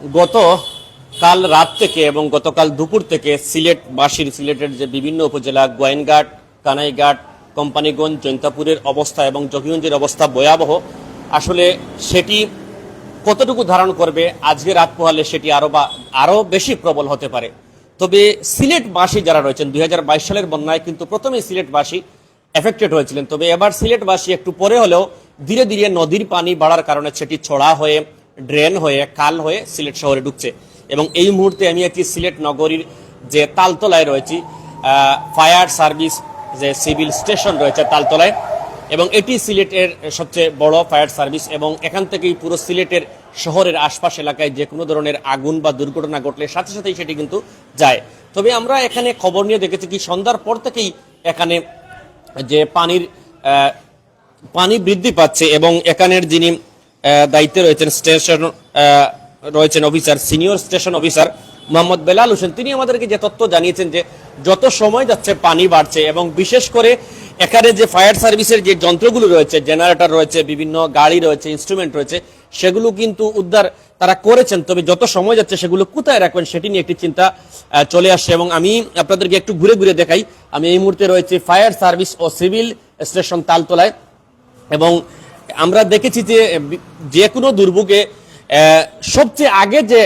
গত কাল রাত থেকে এবং গতকাল দুপুর থেকে সিলেট সিলেটবাসীর সিলেটের যে বিভিন্ন উপজেলা, গোয়েনঘাট, কানাইঘাট, কোম্পানিগঞ্জ জৈন্তাপুরের অবস্থা এবং জকিগঞ্জের অবস্থা ভয়াবহ। আসলে সেটি কতটুকু ধারণ করবে, আজকে রাত পোহালে সেটি আরও বা, আরও বেশি প্রবল হতে পারে। তবে সিলেটবাসী যারা রয়েছেন, দুই হাজার বাইশ সালের বন্যায় কিন্তু প্রথমেই সিলেটবাসী এফেক্টেড হয়েছিলেন। তবে এবার সিলেটবাসী একটু পরে হলেও ধীরে ধীরে নদীর পানি বাড়ার কারণে সেটি ছড়া হয়ে ড্রেন হয়ে, কাল হয়ে সিলেট শহরে ঢুকছে। এবং এই মুহূর্তে আমি একটি সিলেট নগরীর যে তালতলায় রয়েছি ফায়ার সার্ভিস যে সিভিল স্টেশন রয়েছে তালতলায়, এবং এটি সিলেটের সবচেয়ে বড় ফায়ার সার্ভিস এবং এখান থেকেই পুরো সিলেটের শহরের আশপাশ এলাকায় যে কোনো ধরনের আগুন বা দুর্ঘটনা ঘটলে সাথে সাথেই সেটি কিন্তু যায়। তবে আমরা এখানে খবর নিয়ে দেখেছি কি সন্ধ্যার পর থেকেই এখানে যে পানির পানি বৃদ্ধি পাচ্ছে এবং এখানের যিনি দায়িত্বে রয়েছেন স্টেশন রয়েছেন officer, senior station officer Mohammad Belal Hossain. তিনি আমাদেরকে যে তথ্য জানিয়েছেন যে যত সময় যাচ্ছে পানি বাড়ছে এবং বিশেষ করে এখানে যে ফায়ার সার্ভিসের যে যন্ত্রগুলো রয়েছে, জেনারেটর রয়েছে, বিভিন্ন গাড়ি রয়েছে ইনস্ট্রুমেন্ট রয়েছে, সেগুলো কিন্তু উদ্ধার তারা করেছেন। তবে যত সময় যাচ্ছে সেগুলো কোথায় রাখবেন সেটি নিয়ে একটি চিন্তা চলে আসছে এবং আমি আপনাদেরকে একটু ঘুরে ঘুরে দেখাই। আমি এই মুহূর্তে রয়েছে ফায়ার সার্ভিস ও সিভিল স্টেশন তালতলায় এবং আমরা দেখেছি যে যে কোনো দুর্ভোগে সবচেয়ে আগে যে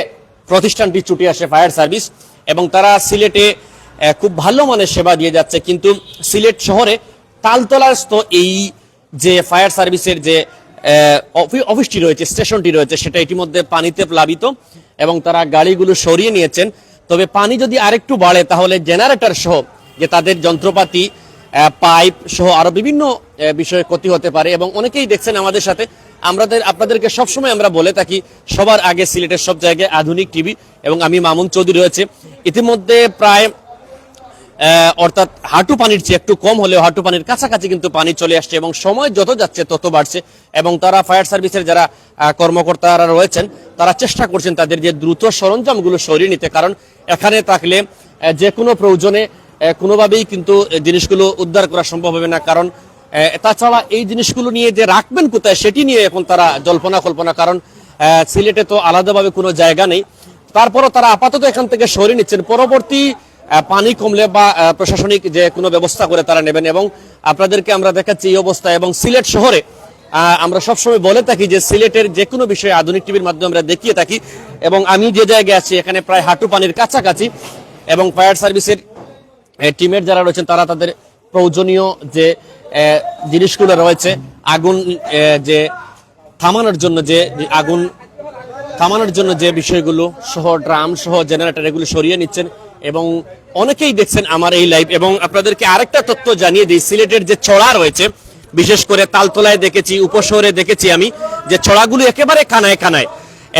প্রতিষ্ঠানটি ছুটে আসে ফায়ার সার্ভিস, এবং তারা সিলেটে খুব ভালো মানের সেবা দিয়ে যাচ্ছে, কিন্তু সিলেট শহরে তালতলাস্থ এই যে ফায়ার সার্ভিসের যে অফিসটি রয়েছে, স্টেশনটি রয়েছে, সেটা ইতিমধ্যে পানিতে প্লাবিত, এবং তারা গাড়িগুলো সরিয়ে নিয়েছেন। তবে পানি যদি আরেকটু বাড়ে, তাহলে জেনারেটর সহ যে তাদের যন্ত্রপাতি পাইপ সহ আরও বিভিন্ন বিষয়ে ক্ষতি হতে পারে এবং অনেকেই দেখছেন আমাদের সাথে। আমাদের আপনাদেরকে সবসময় আমরা বলে থাকি, সবার আগে সিলেটের সব জায়গায় আধুনিক টিভি এবং আমি মামুন চৌধুরী রয়েছে। ইতিমধ্যে প্রায় অর্থাৎ হাঁটু পানির চেয়ে একটু কম হলেও হাঁটু পানির কাছাকাছি কিন্তু পানি চলে আসছে এবং সময় যত যাচ্ছে তত বাড়ছে এবং তারা ফায়ার সার্ভিসের যারা কর্মকর্তারা রয়েছেন, তারা চেষ্টা করছেন তাদের যে দ্রুত সরঞ্জামগুলো সরিয়ে নিতে। কারণ এখানে থাকলে যে কোনো প্রয়োজনে কোনোভাবেই কিন্তু জিনিসগুলো উদ্ধার করা সম্ভব হবে না। কারণ তাছাড়া এই জিনিসগুলো নিয়ে যে রাখবেন কোথায়, সেটি নিয়ে এখন তারা জল্পনা কল্পনা। কারণ সিলেটে তো আলাদাভাবে কোনো জায়গা নেই। তারপরও তারা আপাতত এখান থেকে সরিয়ে নিচ্ছেন। পরবর্তী পানি কমলে বা প্রশাসনিক যে কোনো ব্যবস্থা করে তারা নেবেন। এবং আপনাদেরকে আমরা দেখাচ্ছি এই অবস্থা। এবং সিলেট শহরে আমরা সবসময় বলে থাকি যে সিলেটের যে কোনো বিষয়ে আধুনিক টিভির মাধ্যমে আমরা দেখিয়ে থাকি। এবং আমি যে জায়গায় আছি, এখানে প্রায় হাঁটু পানির কাছাকাছি। এবং ফায়ার সার্ভিসের টিমের যারা রয়েছেন, তারা তাদের প্রয়োজনীয় যে জিনিসগুলো রয়েছে, আগুন যে, থামানোর জন্য যে, আগুন থামানোর জন্য যে বিষয়গুলো সহ ড্রাম সহ জেনারেটর এগুলো সরিয়ে নিচ্ছেন এবং অনেকেই দেখছেন আমার এই লাইভ এবং আপনাদেরকে আরেকটা তথ্য জানিয়ে দিই, সিলেটের যে ছড়া রয়েছে, বিশেষ করে তালতলায় দেখেছি, উপশহরে দেখেছি আমি, যে ছড়াগুলো একেবারে কানায় কানায়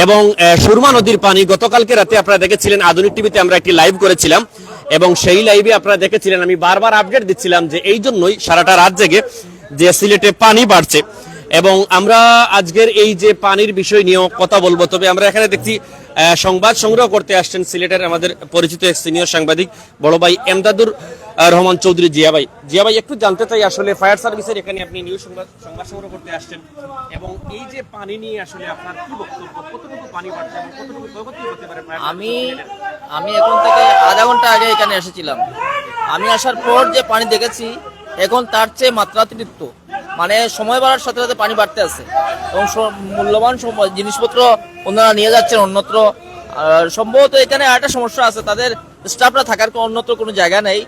এবং সুরমা নদীর পানি গতকালকে রাতে আপনারা দেখেছিলেন, আধুনিক টিভিতে আমরা একটি লাইভ করেছিলাম। এবং সেই লাইভে আপনারা দেখেছিলেন, আমি বারবার আপডেট দিচ্ছিলাম যে এই জন্যই সারাটা রাত জেগে যে সিলেটে পানি বাড়ছে। এবং আমরা আজকের এই যে পানির বিষয় নিয়েও কথা বলব, তবে আমরা এখানে দেখছি সংবাদ সংগ্রহ করতে আসছেন সিলেটের আমাদের পরিচিত এক সিনিয়র সাংবাদিক বড় ভাই এমদাদুর রহমান চৌধুরী জিয়া ভাই। জিয়া ভাই একটু জানতে চাই আসলে ফায়ার সার্ভিসের এখানে আপনি নিউজ সংবাদ সংবাদ সংগ্রহ করতে আসছেন এবং এই যে পানি নিয়ে আসলে আপনার কি বক্তব্য? কতটুকু পানি বাড়ছে এবং কতটুকু ক্ষয়ক্ষতি হতে পারে আমি আমি এখন থেকে আধা ঘণ্টা আগে এখানে এসেছিলাম। আমি আসার পর যে পানি দেখেছি এখন তার চেয়ে মাত্রাতিরিক্ত। মানে সময় বাড়ার সাথে সাথে পানি বাড়তে আছে। এবং মূল্যবান জিনিসপত্র ওনারা নিয়ে যাচ্ছেন অন্যত্র। সম্ভবত এখানে আরেকটা সমস্যা আছে, তাদের স্টাফরা থাকার অন্যত্র কোনো জায়গা নেই,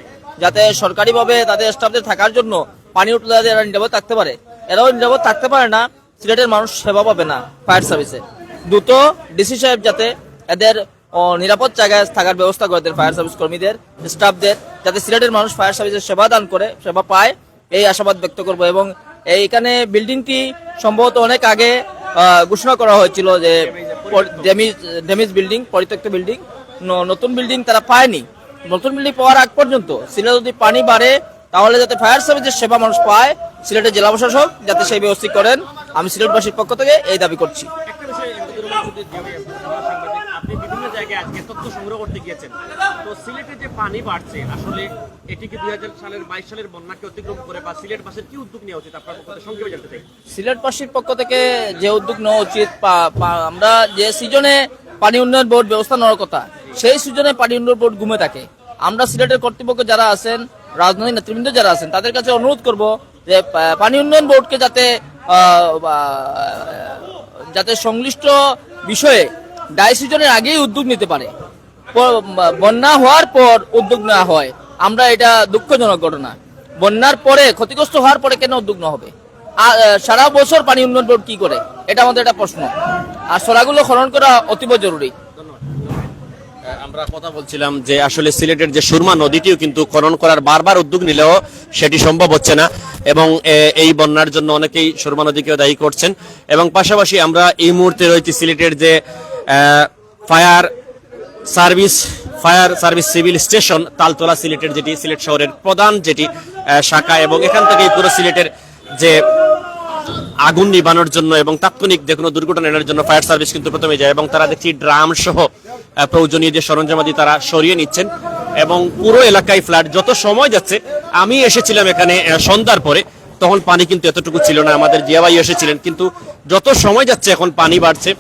যাতে সরকারিভাবে তাদের স্টাফদের থাকার জন্য পানি উঠলে এরা নিরাপদ থাকতে পারে। এরাও নিরাপদ থাকতে পারে না, সিলেটের মানুষ সেবা পাবে না ফায়ার সার্ভিসে দ্রুত ডিসি সাহেব যাতে এদের নিরাপদ জায়গায় থাকার ব্যবস্থা করে দেন ফায়ার সার্ভিস কর্মীদের স্টাফদের যাতে সিলেটের মানুষ ফায়ার সার্ভিসের সেবা দান করে, সেবা পায়, এই আশাবাদ ব্যক্ত করব। এবং এইখানে বিল্ডিংটি সম্ভবত অনেক আগে ঘোষণা করা হয়েছিল যে ড্যামেজ ড্যামেজ বিল্ডিং, পরিত্যক্ত বিল্ডিং নতুন বিল্ডিং তারা পায়নি। নতুন বিল্ডিং পাওয়ার আগ পর্যন্ত সিলেটে যদি পানি বাড়ে, তাহলে যাতে ফায়ার সার্ভিসের সেবা মানুষ পায়, সিলেটের জেলা প্রশাসক যাতে সেই ব্যবস্থা করেন। আমি সিলেটবাসীর পক্ষ থেকে এই দাবি করছি। জায়গায় আজকে তথ্য সংগ্রহ করতে গিয়েছেন। তো সিলেটে যে পানি বাড়ছে, আসলে এটি কি দুই সালের বাইশ সালের বন্যাকে অতিক্রম করে বা সিলেট বাসের কি উদ্যোগ নেওয়া উচিত? আপনার পক্ষ সংক্ষেপে জানতে চাই। সিলেটবাসীর পক্ষ থেকে যে উদ্যোগ নেওয়া উচিত আমরা যে সিজনে পানি উন্নয়ন বোর্ড ব্যবস্থা নেওয়ার কথা, সেই সুজনে পানি উন্নয়ন বোর্ড ঘুমে থাকে। আমরা সিলেটের কর্তৃপক্ষ যারা আছেন, রাজনৈতিক নেতৃবৃন্দ যারা আছেন, তাদের কাছে অনুরোধ করব যে পানি উন্নয়ন বোর্ডকে যাতে যাতে সংশ্লিষ্ট বিষয়ে ডাইসিশনের আগেই উদ্যোগ নিতে পারে। বন্যা হওয়ার পর উদ্যোগ নেওয়া হয়। আমরা এটা দুঃখজনক ঘটনা। বন্যার পরে, ক্ষতিগ্রস্ত হওয়ার পরে কেন উদ্যোগ নেওয়া হবে? সারা বছর পানি উন্নয়ন বোর্ড কি করে? এটা আমাদের একটা প্রশ্ন। আর সরাগুলো খনন করা অতীব জরুরি। আমরা কথা বলছিলাম যে আসলে সিলেটের যে সুরমা নদীটিও কিন্তু খনন করার বারবার উদ্যোগ নিলেও সেটি সম্ভব হচ্ছে না। এবং এই বন্যার জন্য অনেকেই সুরমা নদীকেও দায়ী করছেন। এবং পাশাপাশি আমরা এই মুহূর্তে রয়েছি সিলেটের যে fire service fire service civil station, Taltala সিলেটের যেটি, সিলেট শহরের প্রধান যেটি শাখা এবং এখান থেকেই পুরো সিলেটের যে আগুন নিবানোর জন্য এবং তাৎক্ষণিক যে কোনো দুর্ঘটনা এড়ানোর জন্য ফায়ার সার্ভিস কিন্তু প্রথমে যায় এবং তারা দেখছি ড্রাম সহ প্রয়োজনীয় যে সরঞ্জামাদি তারা সরিয়ে নিচ্ছেন এবং পুরো এলাকায় ফ্ল্যাট যত সময় যাচ্ছে, আমি এসেছিলাম এখানে সন্ধ্যার পরে, তখন পানি কিন্তু এতটুকু ছিল না, আমাদের জিয়াবাই এসেছিলেন, কিন্তু যত সময় যাচ্ছে এখন পানি বাড়ছে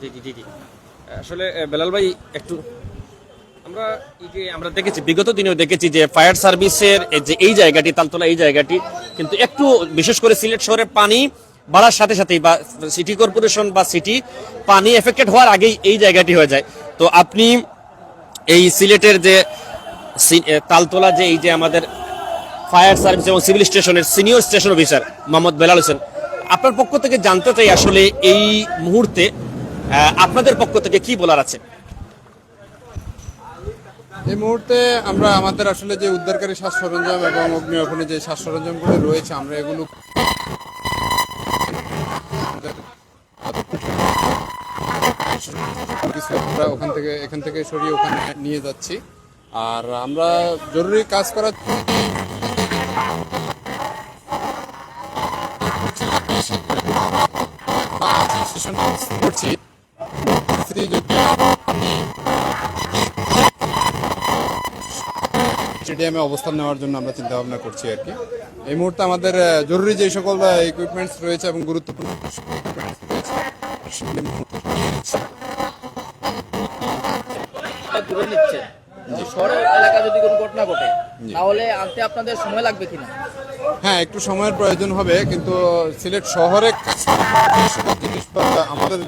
জি আসলে বেলাল ভাই, একটু আমরা এই যে, আমরা দেখেছি, বিগত দিনেও দেখেছি যে ফায়ার সার্ভিসের যে এই জায়গাটি, তালতলা এই জায়গাটি, কিন্তু একটু বিশেষ করে সিলেট শহরে পানি বাড়ার সাথে সাথেই বা সিটি কর্পোরেশন বা সিটি পানি এফেক্টেড হওয়ার আগেই এই জায়গাটি হয়ে যায়। তো আপনি এই সিলেটের যে তালতলা যে এই যে আমাদের ফায়ার সার্ভিস এবং সিভিল স্টেশনের senior station officer Mohammad Belal Hossain, আপনার পক্ষ থেকে জানতে চাই আসলে এই মুহূর্তে আপনাদের পক্ষ থেকে কি বলার আছে? এই মুহূর্তে আমরা আমাদের আসলে যে উদ্ধারকারী শ্বাস সরঞ্জাম এবং অগ্নি অপনে যে শ্বাস সরঞ্জামগুলো রয়েছে, আমরা এগুলো আমরা ওখান থেকে, এখান থেকে সরিয়ে ওখানে নিয়ে যাচ্ছি। আর আমরা জরুরি কাজ করার করছি। স্টেডিয়ামে অবস্থান নেওয়ার জন্য আমরা চিন্তা ভাবনা করছি আর কি। এই মুহূর্তে আমাদের জরুরি যে সকল ইকুইপমেন্টস রয়েছে এবং গুরুত্বপূর্ণ এলাকা যদি কোনো ঘটনা ঘটে তাহলে আনতে আপনাদের সময় লাগবে কিনা? হ্যাঁ একটু সময়ের প্রয়োজন হবে কিন্তু সিলেট শহরে আমাদের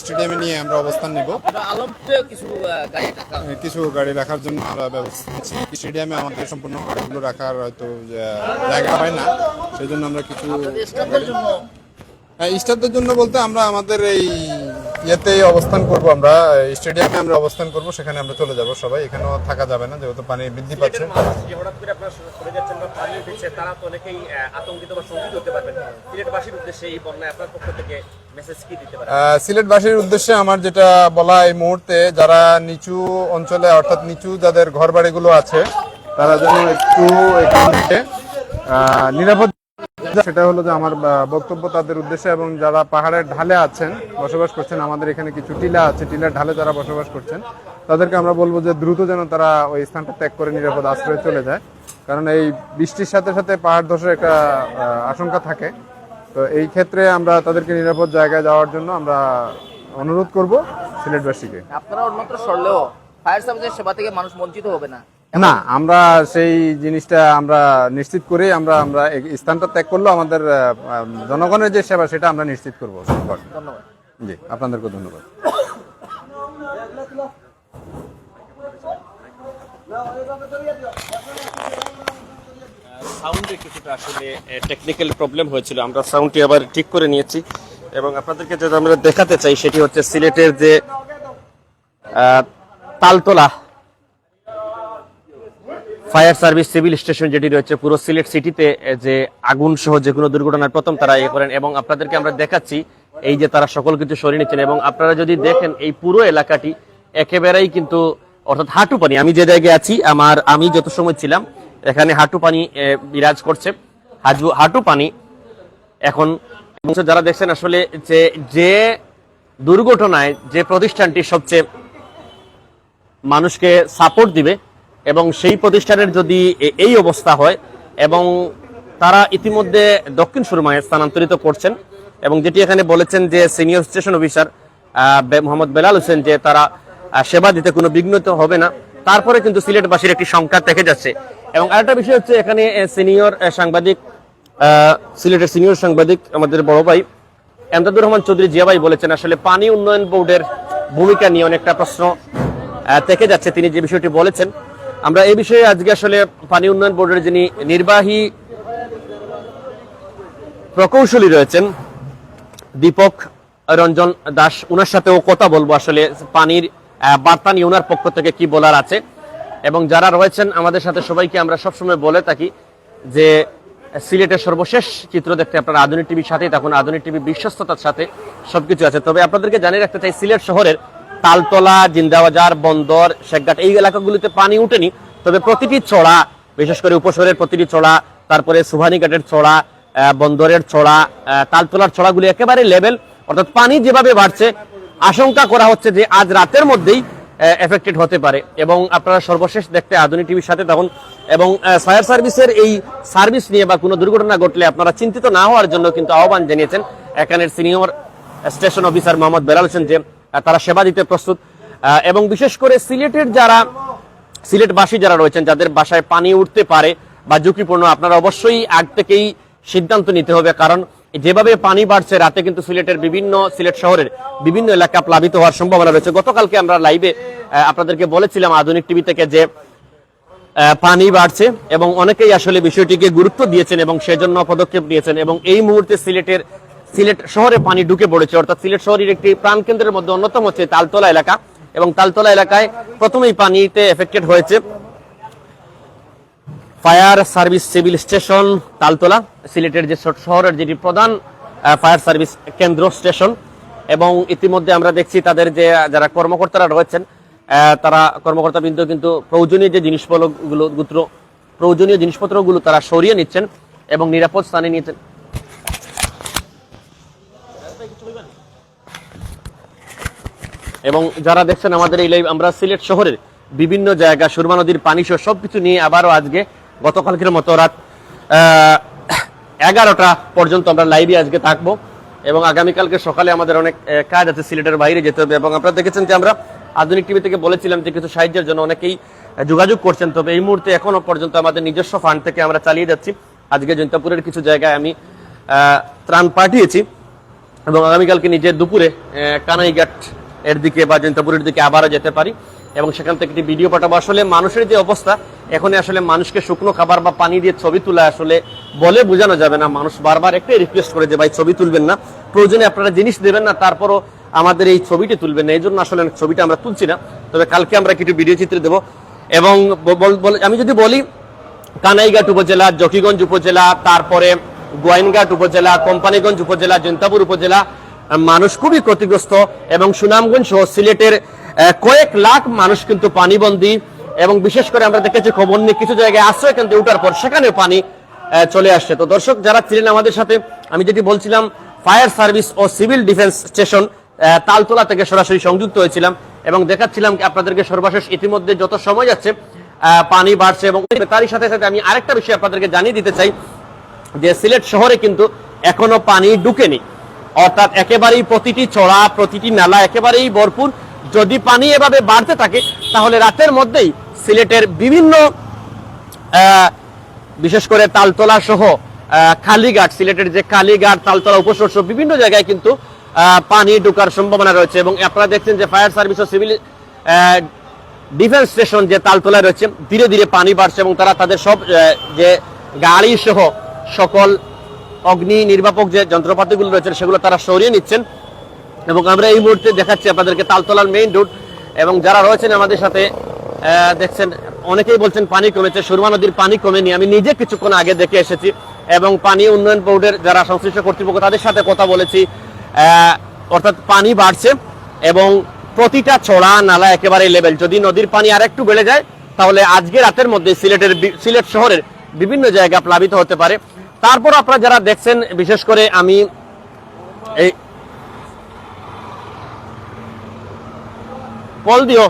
স্টেডিয়ামে নিয়ে আমরা অবস্থান নিব। কিছু গাড়ি রাখার জন্য আমরা ব্যবস্থা স্টেডিয়ামে আমাদের সম্পূর্ণ গাড়িগুলো রাখার হয়তো জায়গা হয় না। সেই জন্য আমরা কিছু স্টাফদের হ্যাঁ, স্টাফদের জন্য বলতে আমরা আমাদের এই ইয়েতেই অবস্থান করব আমরা স্টেডিয়ামে আমরা অবস্থান করব সেখানে আমরা চলে যাব সবাই। এখানেও থাকা যাবে না যেহেতু পানি বৃদ্ধি পাচ্ছে। হঠাৎ করে আপনারা সরে যাচ্ছেন বা পানি উঠেছে তারা তো অনেকেই আহ, আতঙ্কিত বা শঙ্কিত হতে পারবেন সিলেটবাসীর উদ্দেশ্যে এই বন্যায় আপনার পক্ষ থেকে মেসেজ কি দিতে পারেন? আহ, সিলেটবাসীর উদ্দেশ্যে আমার যেটা বলা এই মুহূর্তে যারা নিচু অঞ্চলে অর্থাৎ নিচু যাদের ঘর বাড়িগুলো আছে তারা যেন একটু এখান থেকে নিরাপদ সেটা হলো যে আমার বক্তব্য তাদের উদ্দেশ্যে এবং যারা পাহাড়ের ঢালে আছেন, বসবাস করছেন, আমাদের এখানে কিছু টিলা আছে, টিলার ঢালে যারা বসবাস করছেন, তাদেরকে আমরা বলব যে দ্রুত যেন তারা ওই স্থানটা ত্যাগ করে নিরাপদ আশ্রয়ে চলে যায়। কারণ এই বৃষ্টির সাথে সাথে পাহাড় ধসের একটা আশঙ্কা থাকে। তো এই ক্ষেত্রে আমরা তাদেরকে নিরাপদ জায়গায় যাওয়ার জন্য আমরা অনুরোধ করব সিলেটবাসীকে। আপনারা অন্যত্র সরলেও ফায়ার সার্ভিসের সেবা থেকে মানুষ বঞ্চিত হবে না। না আমরা সেই জিনিসটা আমরা নিশ্চিত করে আমরা আমরা এই স্থানটা ত্যাগ করলেও আমাদের জনগণের যে সেবা সেটা আমরা নিশ্চিত করব। ধন্যবাদ। জি আপনাদেরকে ধন্যবাদ। সাউন্ডে কিছুটা আসলে টেকনিক্যাল প্রবলেম হয়েছিল। আমরা সাউন্ডটি আবার ঠিক করে নিয়েছি। এবং আপনাদেরকে যেটা আমরা দেখাতে চাই সেটি হচ্ছে সিলেটের যে Taltala. Fire service civil station যেটি রয়েছে পুরো সিলেট সিটিতে যে আগুন সহ যে কোনো দুর্ঘটনার প্রথম তারা ইয়ে করেন এবং আপনাদেরকে আমরা দেখাচ্ছি এই যে তারা সকল কিছু সরিয়ে নিচ্ছেন এবং আপনারা যদি দেখেন এই পুরো এলাকাটি, একেবারেই কিন্তু অর্থাৎ হাঁটু পানি। আমি যে জায়গায় আছি, আমার, আমি যত সময় ছিলাম, এখানে হাঁটু পানি বিরাজ করছে। হাজু হাঁটু পানি এখন যারা দেখছেন আসলে যে যে দুর্ঘটনায় যে প্রতিষ্ঠানটি সবচেয়ে মানুষকে সাপোর্ট দিবে এবং সেই প্রতিষ্ঠানের যদি এই অবস্থা হয় এবং তারা ইতিমধ্যে দক্ষিণ সুরমায় স্থানান্তরিত করছেন এবং যেটি এখানে বলেছেন যে senior station officer Mohammad Belal Hossain যে তারা সেবা দিতে কোনো বিঘ্নত হবে না। তারপরে কিন্তু সিলেটবাসীর একটি সংখ্যা থেকে যাচ্ছে। এবং আরেকটা বিষয় হচ্ছে এখানে সিনিয়র সাংবাদিক সিলেটের সিনিয়র সাংবাদিক আমাদের বড় ভাই এমদাদুর রহমান চৌধুরী জিয়া ভাই বলেছেন, আসলে পানি উন্নয়ন বোর্ডের ভূমিকা নিয়ে অনেকটা প্রশ্ন থেকে যাচ্ছে। তিনি যে বিষয়টি বলেছেন আমরা এই বিষয়ে আজকে আসলে পানি উন্নয়ন বোর্ডের যিনি নির্বাহী প্রকৌশলী রয়েছেন, দীপক রঞ্জন দাস ওনার সাথেও কথা বলব আসলে পানির বার্তা নিয়ে ওনার পক্ষ থেকে কি বলার আছে। এবং যারা রয়েছেন আমাদের সাথে সবাইকে আমরা সবসময় বলে থাকি যে, সিলেটের সর্বশেষ চিত্র দেখতে আপনারা আধুনিক টিভির সাথেই তখন আধুনিক টিভি বিশ্বস্ততার সাথে সবকিছু আছে। তবে আপনাদেরকে জানিয়ে রাখতে চাই, সিলেট শহরের তালতলা, জিন্দাবাজার, বন্দর, শেখঘাট, এই এলাকাগুলিতে পানি উঠেনি। তবে প্রতিটি ছড়া, বিশেষ করে উপশহরের প্রতিটি ছড়া, তারপরে সুভানীঘাটের ছড়া বন্দরের ছড়া তালতলার ছড়াগুলি একেবারে লেভেল অর্থাৎ পানি যেভাবে বাড়ছে, আশঙ্কা করা হচ্ছে যে আজ রাতের মধ্যেই এফেক্টেড হতে পারে। এবং আপনারা সর্বশেষ দেখতে আধুনিক টিভির সাথে তখন এবং ফায়ার সার্ভিসের এই সার্ভিস নিয়ে বা কোনো দুর্ঘটনা ঘটলে আপনারা চিন্তিত না হওয়ার জন্য কিন্তু আহ্বান জানিয়েছেন এখানের senior station officer Mohammad Belal Hossain যে তারা সেবা দিতে প্রস্তুত। এবং বিশেষ করে সিলেটের যারা, সিলেটবাসী যারা রয়েছেন, যাদের বাসায় পানি উঠতে পারে বা ঝুঁকিপূর্ণ, আপনারা অবশ্যই আগ থেকেই সিদ্ধান্ত নিতে হবে। কারণ যেভাবে পানি বাড়ছে, রাতে কিন্তু সিলেটের বিভিন্ন, সিলেট শহরের বিভিন্ন এলাকা প্লাবিত হওয়ার সম্ভাবনা রয়েছে। গতকালকে আমরা লাইভে আপনাদেরকে বলেছিলাম আধুনিক টিভি থেকে যে পানি বাড়ছে এবং অনেকেই আসলে বিষয়টিকে গুরুত্ব দিয়েছেন এবং সেজন্য পদক্ষেপ নিয়েছেন। এবং এই মুহূর্তে সিলেটের সিলেট শহরে পানি ঢুকে পড়েছে। অর্থাৎ সিলেট শহরের একটি প্রাণকেন্দ্রের মধ্যে অন্যতম হচ্ছে তালতলা এলাকা এবং তালতলা এলাকায় প্রথমেই পানিতে এফেক্টেড হয়েছে। Fire service civil station Taltala, সিলেটের যে শহরের যেটি প্রধান ফায়ার সার্ভিস কেন্দ্র স্টেশন এবং ইতিমধ্যে আমরা দেখছি তাদের যে, যারা কর্মকর্তারা রয়েছেন তারা কর্মকর্তা বৃন্দ কিন্তু প্রয়োজনীয় যে জিনিসপত্রগুলো প্রয়োজনীয় জিনিসপত্রগুলো তারা সরিয়ে নিচ্ছেন এবং নিরাপদ স্থানে নিয়েছেন এবং যারা দেখছেন আমাদের এই লাইভ আমরা সিলেট শহরের বিভিন্ন জায়গা, সুরমা নদীর পানি সহ সবকিছু নিয়ে আবারও আজকে, গতকালকের মতো রাত এগারোটা পর্যন্ত আমরা লাইভে আজকে থাকব। এবং আগামীকালকে সকালে আমাদের অনেক কাজ আছে সিলেটের বাইরে যেতে হবে। এবং আপনারা দেখেছেন যে আমরা আধুনিক টিভি থেকে বলেছিলাম যে কিছু সাহায্যের জন্য অনেকেই যোগাযোগ করছেন। তবে এই মুহূর্তে এখনও পর্যন্ত আমাদের নিজস্ব ফান্ড থেকে আমরা চালিয়ে যাচ্ছি। আজকে জৈন্তাপুরের কিছু জায়গায় আমি ত্রাণ পাঠিয়েছি। এবং আগামীকালকে নিজের দুপুরে কানাইঘাট এর দিকে বা জৈন্তাপুরের দিকে আবারও যেতে পারি এবং সেখান থেকে একটি ভিডিও পাঠাবো। আসলে মানুষের যে অবস্থা এখন আসলে মানুষকে শুকনো খাবার বা পানি দিয়ে ছবি তোলা আসলে বলে বোঝানো যাবে না। মানুষ বারবার একটাই রিকোয়েস্ট করে যে, ভাই, ছবি তুলবেন না। প্রয়োজনে আপনারা জিনিস দেবেন না, তারপরও আমাদের এই ছবিটি তুলবেন না। এই জন্য আসলে ছবিটা আমরা তুলছি না। তবে কালকে আমরা কিছু ভিডিও চিত্র দেবো এবং আমি যদি বলি, কানাইঘাট উপজেলা, জকিগঞ্জ উপজেলা, তারপরে গোয়াইনঘাট উপজেলা, কোম্পানিগঞ্জ উপজেলা জৈন্তাপুর উপজেলা মানুষ খুবই ক্ষতিগ্রস্ত এবং সুনামগঞ্জ সহ সিলেটের কয়েক লাখ মানুষ কিন্তু পানিবন্দী এবং বিশেষ করে আমরা দেখেছি খবর নিয়ে কিছু জায়গায় আশ্রয় কেন্দ্রে উঠার পর সেখানে পানি চলে আসছে। তো দর্শক যারা ছিলেন আমাদের সাথে, আমি যেটি বলছিলাম, ফায়ার সার্ভিস ও সিভিল ডিফেন্স স্টেশন তালতলা থেকে সরাসরি সংযুক্ত হয়েছিলাম এবং দেখাচ্ছিলাম আপনাদেরকে সর্বশেষ ইতিমধ্যে যত সময় যাচ্ছে পানি বাড়ছে এবং তারই সাথে সাথে আমি আরেকটা বিষয় আপনাদেরকে জানিয়ে দিতে চাই যে সিলেট শহরে কিন্তু এখনও পানি ঢুকেনি। অর্থাৎ একেবারেই প্রতিটি চড়া, প্রতিটি নালা একেবারেই ভরপুর। যদি পানি এভাবে বাড়তে থাকে, তাহলে রাতের মধ্যেই সিলেটের বিভিন্ন বিশেষ করে তালতলা সহ কালীঘাট, সিলেটের যে কালীঘাট, তালতলা উপসর সহ বিভিন্ন জায়গায় কিন্তু পানি ঢোকার সম্ভাবনা রয়েছে এবং আপনারা দেখছেন যে ফায়ার সার্ভিস ও সিভিল ডিফেন্স স্টেশন যে তালতলায় রয়েছে, ধীরে ধীরে পানি বাড়ছে এবং তারা তাদের সব যে গাড়ি সহ সকল অগ্নি নির্বাপক যে যন্ত্রপাতিগুলো রয়েছে সেগুলো তারা সরিয়ে নিচ্ছেন। এবং আমরা এই মুহূর্তে দেখাচ্ছি আপনাদেরকে তালতলার মেইন রোড এবং যারা রয়েছেন আমাদের সাথে দেখছেন, অনেকেই বলছেন পানি কমেছে, সুরমা নদীর পানি কমেনি। আমি নিজে কিছুক্ষণ আগে দেখে এসেছি। এবং পানি উন্নয়ন বোর্ডের যারা সংশ্লিষ্ট কর্তৃপক্ষ, তাদের সাথে কথা বলেছি। অর্থাৎ পানি বাড়ছে এবং প্রতিটা ছড়া, নালা একেবারে লেভেল যদি নদীর পানি আর একটু বেড়ে যায়, তাহলে আজকে রাতের মধ্যে সিলেটের সিলেট শহরের বিভিন্ন জায়গা প্লাবিত হতে পারে। তারপর আপনারা যারা দেখছেন, বিশেষ করে আমি এই কল দিও।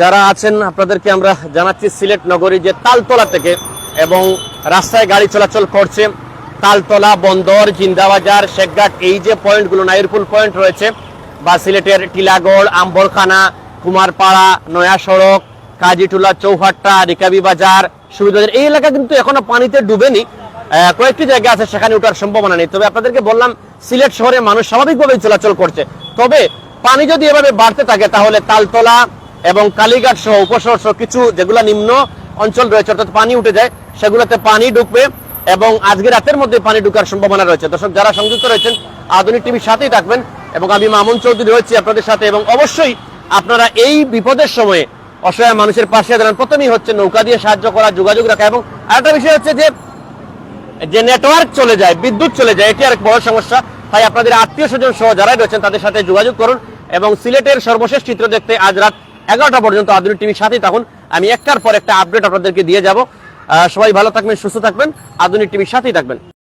যারা আছেন, আপনাদেরকে আমরা জানাচ্ছি সিলেট নগরী যে তালতলা থেকে এবং রাস্তায় গাড়ি চলাচল করছে। তালতলা, বন্দর, জিন্দাবাজার, শেখঘাট, এই যে পয়েন্টগুলো, নাইরপুল পয়েন্ট রয়েছে, বা সিলেটের টিলাগড় আম্বরখানা কুমারপাড়া নয়া সড়ক কাজীটুলা, চৌহাট্টা, রিকাবি বাজার সুবিধাবাজার এই এলাকা কিন্তু এখনও পানিতে ডুবেনি। কয়েকটি জায়গা আছে, সেখানে ওঠার সম্ভাবনা নেই। তবে আপনাদেরকে বললাম, সিলেট শহরে মানুষ স্বাভাবিকভাবেই চলাচল করছে। তবে পানি যদি এভাবে বাড়তে থাকে, তাহলে তালতলা এবং কালীঘাট সহ উপশহর সহ কিছু যেগুলো নিম্ন অঞ্চল রয়েছে, অর্থাৎ পানি উঠে যায়, সেগুলোতে পানি ঢুকবে এবং আজকে রাতের মধ্যে পানি ঢুকার সম্ভাবনা রয়েছে। দর্শক, যারা সংযুক্ত রয়েছেন, আধুনিক টিভির সাথেই থাকবেন এবং আমি মামুন চৌধুরী রয়েছি আপনাদের সাথে এবং অবশ্যই আপনারা এই বিপদের সময়ে অসহায় মানুষের পাশে দাঁড়ান। প্রথমেই হচ্ছে নৌকা দিয়ে সাহায্য করা যোগাযোগ রাখা এবং আরেকটা বিষয় হচ্ছে যে যে নেটওয়ার্ক চলে যায়, বিদ্যুৎ চলে যায়, এটি আরেক বড় সমস্যা। তাই আপনাদের আত্মীয় স্বজন সহ যারাই রয়েছেন, তাদের সাথে যোগাযোগ করুন এবং সিলেটের সর্বশেষ চিত্র দেখতে আজ রাত এগারোটা পর্যন্ত আধুনিক টিভির সাথেই থাকুন। আমি একটার পর একটা আপডেট আপনাদেরকে দিয়ে যাব। সবাই ভালো থাকবেন, সুস্থ থাকবেন, আধুনিক টিভির সাথেই থাকবেন।